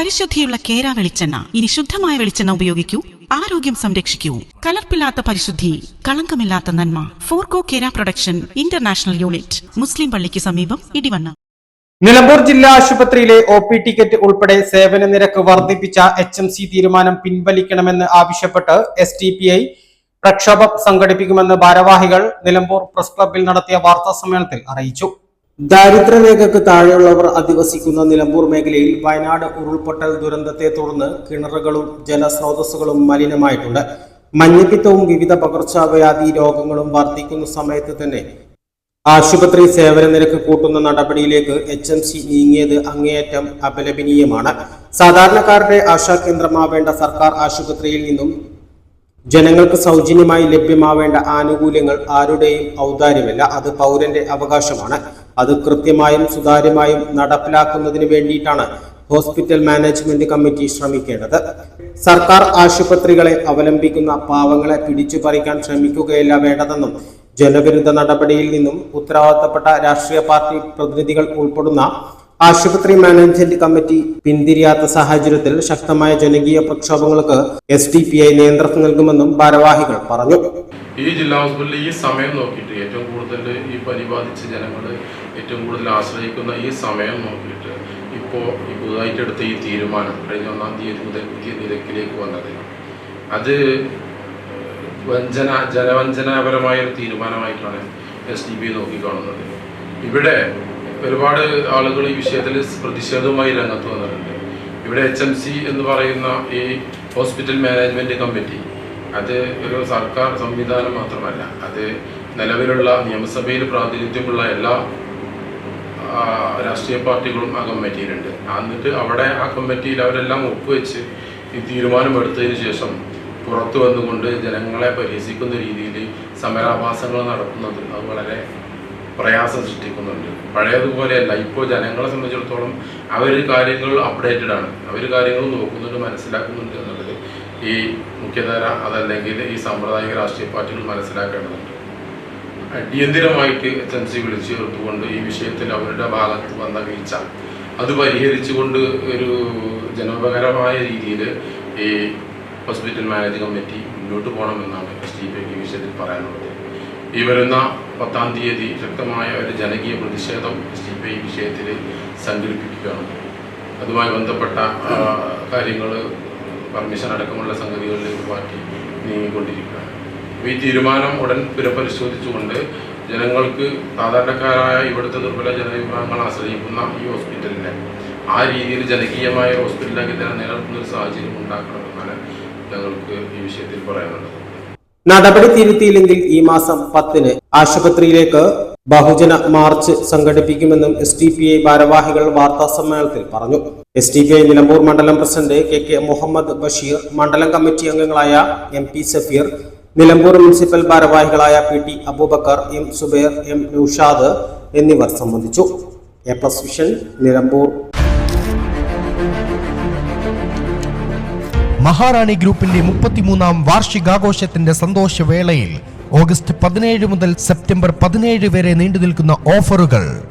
പരിശുദ്ധിയുള്ള കേര വെളിച്ചെണ്ണ. ഇനി ശുദ്ധമായ വെളിച്ചെണ്ണ ഉപയോഗിക്കൂ. ആരോഗ്യം സംരക്ഷിക്കൂ. കലർപ്പില്ലാത്ത പരിശുദ്ധി കളങ്കമില്ലാത്ത നന്മ. ഫോർകോ കേര പ്രൊഡക്ഷൻ ഇന്റർനാഷണൽ യൂണിറ്റ് മുസ്ലിം പള്ളിക്ക് സമീപം ഇടിവണ്ണ. നിലമ്പൂർ ജില്ലാ ആശുപത്രിയിലെ ഒ പി ടിക്കറ്റ് ഉൾപ്പെടെ സേവന നിരക്ക് വർദ്ധിപ്പിച്ച എച്ച് എം സി തീരുമാനം പിൻവലിക്കണമെന്ന് ആവശ്യപ്പെട്ട് എസ് ടി പി ഐ പ്രക്ഷോഭം സംഘടിപ്പിക്കുമെന്ന് ഭാരവാഹികൾ നിലമ്പൂർ പ്രസ് ക്ലബിൽ നടത്തിയ വാർത്താ സമ്മേളനത്തിൽ അറിയിച്ചു. ദാരിദ്ര്യരേഖയ്ക്ക് താഴെയുള്ളവർ അധിവസിക്കുന്ന നിലമ്പൂർ മേഖലയിൽ വയനാട് ഉരുൾപൊട്ടൽ ദുരന്തത്തെ തുടർന്ന് കിണറുകളും ജലസ്രോതസ്സുകളും മലിനമായിട്ടുണ്ട്. മഞ്ഞപ്പിത്തവും വിവിധ പകർച്ചവ്യാധി രോഗങ്ങളും വർദ്ധിക്കുന്ന സമയത്ത് തന്നെ ആശുപത്രി സേവന നിരക്ക് കൂട്ടുന്ന നടപടിയിലേക്ക് എച്ച് എം സി നീങ്ങിയത് അങ്ങേയറ്റം അപലപനീയമാണ്. സാധാരണക്കാരുടെ ആശാകേന്ദ്രമാവേണ്ട സർക്കാർ ആശുപത്രിയിൽ നിന്നും ജനങ്ങൾക്ക് സൗജന്യമായി ലഭ്യമാവേണ്ട ആനുകൂല്യങ്ങൾ ആരുടെയും ഔദാര്യമല്ല അത് പൗരന്റെ അവകാശമാണ്. അത് കൃത്യമായും സുതാര്യമായും നടപ്പിലാക്കുന്നതിന് വേണ്ടിയിട്ടാണ് ഹോസ്പിറ്റൽ മാനേജ്മെന്റ് കമ്മിറ്റി ശ്രമിക്കേണ്ടത്. സർക്കാർ ആശുപത്രികളെ അവലംബിക്കുന്ന പാവങ്ങളെ പിടിച്ചു പറിക്കാൻ ശ്രമിക്കുകയല്ല വേണ്ടതെന്നും ജനവിരുദ്ധ നടപടിയിൽ നിന്നും ഉത്തരവാദിത്തപ്പെട്ട രാഷ്ട്രീയ പാർട്ടി പ്രതിനിധികൾ ഉൾപ്പെടുന്ന ആശുപത്രി മാനേജ്മെന്റ് കമ്മിറ്റി പിന്തിരിയാത്ത സാഹചര്യത്തിൽ ശക്തമായ ജനകീയ പ്രക്ഷോഭങ്ങൾക്ക് എസ് ഡി പി ഐ നേതൃത്വം നൽകുമെന്നും ഭാരവാഹികൾ പറഞ്ഞു. ഈ ജില്ലാ ഹോസ്പിറ്റലിൽ ഈ സമയം നോക്കിയിട്ട് ഏറ്റവും കൂടുതൽ ഈ പനി ബാധിച്ച ജനങ്ങൾ ഏറ്റവും കൂടുതൽ ആശ്രയിക്കുന്ന ഈ സമയം നോക്കിയിട്ട് ഇപ്പോൾ ഈ പുതുതായിട്ട് എടുത്ത ഈ തീരുമാനം കഴിഞ്ഞ ഒന്നാം തീയതി മുതൽ പുതിയ നിരക്കിലേക്ക് വന്നത്. അത് വഞ്ചന ജനവഞ്ചനാപരമായ ഒരു തീരുമാനമായിട്ടാണ് എസ് ഡി ബി നോക്കിക്കാണുന്നത് ഇവിടെ ഒരുപാട് ആളുകൾ ഈ വിഷയത്തിൽ പ്രതിഷേധവുമായി രംഗത്ത് വന്നിട്ടുണ്ട്. ഇവിടെ എച്ച് എം സി എന്ന് പറയുന്ന ഈ ഹോസ്പിറ്റൽ മാനേജ്മെന്റ് കമ്മിറ്റി അത് ഒരു സർക്കാർ സംവിധാനം മാത്രമല്ല. അത് നിലവിലുള്ള നിയമസഭയിൽ പ്രാതിനിധ്യമുള്ള എല്ലാ രാഷ്ട്രീയ പാർട്ടികളും ആ കമ്മിറ്റിയിലുണ്ട്. എന്നിട്ട് അവിടെ ആ കമ്മിറ്റിയിൽ അവരെല്ലാം ഒപ്പുവെച്ച് ഈ തീരുമാനമെടുത്തതിന് ശേഷം പുറത്തു വന്നുകൊണ്ട് ജനങ്ങളെ പരിഹസിക്കുന്ന രീതിയിൽ സമരാഭാസങ്ങൾ നടത്തുന്നത് അത് വളരെ പ്രയാസം സൃഷ്ടിക്കുന്നുണ്ട്. പഴയതുപോലെയല്ല. ഇപ്പോൾ ജനങ്ങളെ സംബന്ധിച്ചിടത്തോളം അവർ കാര്യങ്ങൾ അപ്ഡേറ്റഡ് ആണ്. അവർ കാര്യങ്ങൾ നോക്കുന്നുണ്ട് മനസ്സിലാക്കുന്നുണ്ട് എന്നുള്ളത് ഈ മുഖ്യധാര അതല്ലെങ്കിൽ ഈ സാമ്പ്രദായിക രാഷ്ട്രീയ പാർട്ടികൾ മനസ്സിലാക്കേണ്ടതുണ്ട്. അടിയന്തിരമായിട്ട് എച്ച് എം സി വിളിച്ചു ചേർത്തുകൊണ്ട് ഈ വിഷയത്തിൽ അവരുടെ ഭാഗത്ത് വന്ന വീഴ്ച അത് പരിഹരിച്ചുകൊണ്ട് ഒരു ജനോപകരമായ രീതിയിൽ ഈ ഹോസ്പിറ്റൽ മാനേജ് കമ്മിറ്റി മുന്നോട്ട് പോകണമെന്നാണ് എസ് ഡി പി ഈ വിഷയത്തിൽ പറയാനുള്ളത്. ഈ വരുന്ന പത്താം തീയതി ശക്തമായ ഒരു ജനകീയ പ്രതിഷേധം എസ് ഡി പി ഐ വിഷയത്തിൽ സംഘടിപ്പിക്കുകയാണ്. അതുമായി ബന്ധപ്പെട്ട കാര്യങ്ങൾ പെർമിഷൻ അടക്കമുള്ള സംഗതികളിലേക്ക് പാർട്ടി നീങ്ങിക്കൊണ്ടിരിക്കുകയാണ്. ഈ തീരുമാനം ഉടൻ പുനഃപരിശോധിച്ചുകൊണ്ട് ജനങ്ങൾക്ക് സാധാരണക്കാരായ ഇവിടുത്തെ ദുർബല ജനവിഭാഗങ്ങൾ ആശ്രയിക്കുന്ന ഈ ഹോസ്പിറ്റലിനെ ആ രീതിയിൽ ജനകീയമായ ഹോസ്പിറ്റലാക്കി തന്നെ നിലനിർത്തുന്ന ഒരു സാഹചര്യം ഉണ്ടാക്കണമെന്നാണ് ഞങ്ങൾക്ക് ഈ വിഷയത്തിൽ പറയാനുള്ളത്. നടപടി തിരുത്തിയില്ലെങ്കിൽ ഈ മാസം പത്തിന് ആശുപത്രിയിലേക്ക് ബഹുജന മാർച്ച് സംഘടിപ്പിക്കുമെന്നും എസ് ഡി പി ഐ ഭാരവാഹികൾ വാർത്താ സമ്മേളനത്തിൽ പറഞ്ഞു. S D P I Nilambur മണ്ഡലം president K K Muhammad Basheer മണ്ഡലം കമ്മിറ്റി അംഗങ്ങളായ M P Safeer Nilambur municipal ഭാരവാഹികളായ P T Abubakar M Subair M Noushad എന്നിവർ സംബന്ധിച്ചു. A plus vision Nilambur. Maharani ഗ്രൂപ്പിന്റെ മുപ്പത്തിമൂന്നാം വാർഷികാഘോഷത്തിന്റെ സന്തോഷവേളയിൽ ഓഗസ്റ്റ് പതിനേഴ് മുതൽ സെപ്റ്റംബർ പതിനേഴ് വരെ നീണ്ടു നിൽക്കുന്ന ഓഫറുകൾ.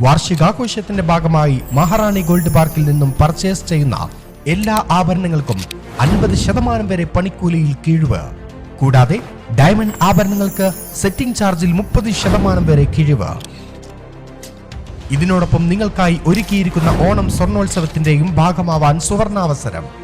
വാർഷികാഘോഷത്തിന്റെ ഭാഗമായി മഹാറാണി ഗോൾഡ് പാർക്കിൽ നിന്നും പർച്ചേസ് ചെയ്യുന്ന എല്ലാ ആഭരണങ്ങൾക്കും അൻപത് ശതമാനം വരെ പണിക്കൂലിയിൽ കിഴിവ്. കൂടാതെ ഡയമണ്ട് ആഭരണങ്ങൾക്ക് സെറ്റിംഗ് ചാർജിൽ മുപ്പത് ശതമാനം വരെ കിഴിവ്. ഇതിനോടൊപ്പം നിങ്ങൾക്കായി ഒരുക്കിയിരിക്കുന്ന ഓണം സ്വർണോത്സവത്തിന്റെയും ഭാഗമാവാൻ സുവർണാവസരം.